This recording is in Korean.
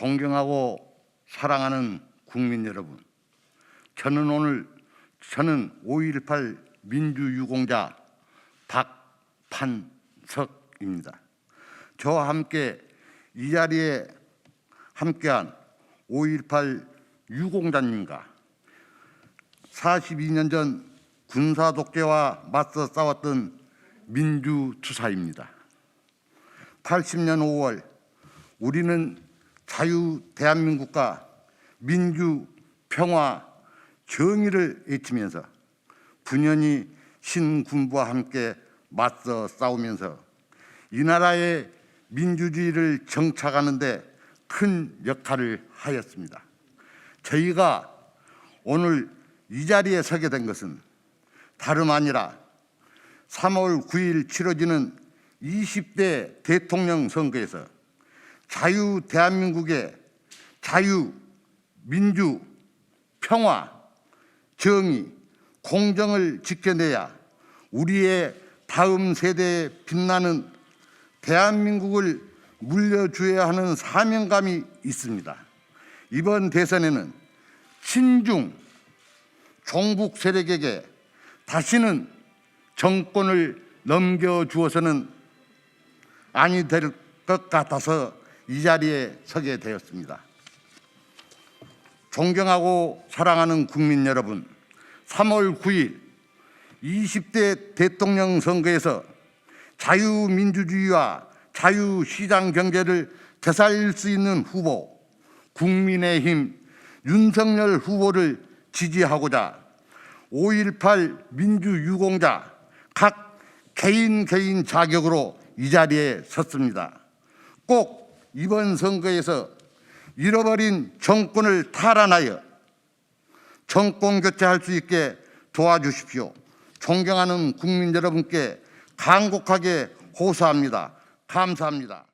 존경하고 사랑하는 국민 여러분, 저는 오늘 저는 5.18 민주유공자 박판석입니다. 저와 함께 이 자리에 함께한 5.18 유공자님과 42년 전 군사 독재와 맞서 싸웠던 민주투사입니다. 80년 5월 우리는 자유 대한민국과 민주 평화 정의를 외치면서 분연히 신군부와 함께 맞서 싸우면서 이 나라의 민주주의를 정착하는데 큰 역할을 하였습니다. 저희가 오늘 이 자리에 서게 된 것은 다름 아니라 3월 9일 치러지는 20대 대통령 선거에서 자유 대한민국의 자유, 민주, 평화, 정의, 공정을 지켜내야 우리의 다음 세대에 빛나는 대한민국을 물려줘야 하는 사명감이 있습니다. 이번 대선에는 친중 종북 세력에게 다시는 정권을 넘겨주어서는 아니 될 것 같아서 이 자리에 서게 되었습니다. 존경하고 사랑하는 국민 여러분, 3월 9일 20대 대통령 선거에서 자유민주주의와 자유시장 경제를 되살릴 수 있는 후보, 국민의힘 윤석열 후보를 지지하고자 5.18 민주유공자 각 개인 개인 자격으로 이 자리에 섰습니다. 꼭 이번 선거에서 잃어버린 정권을 탈환하여 정권 교체할 수 있게 도와주십시오. 존경하는 국민 여러분께 간곡하게 호소합니다. 감사합니다.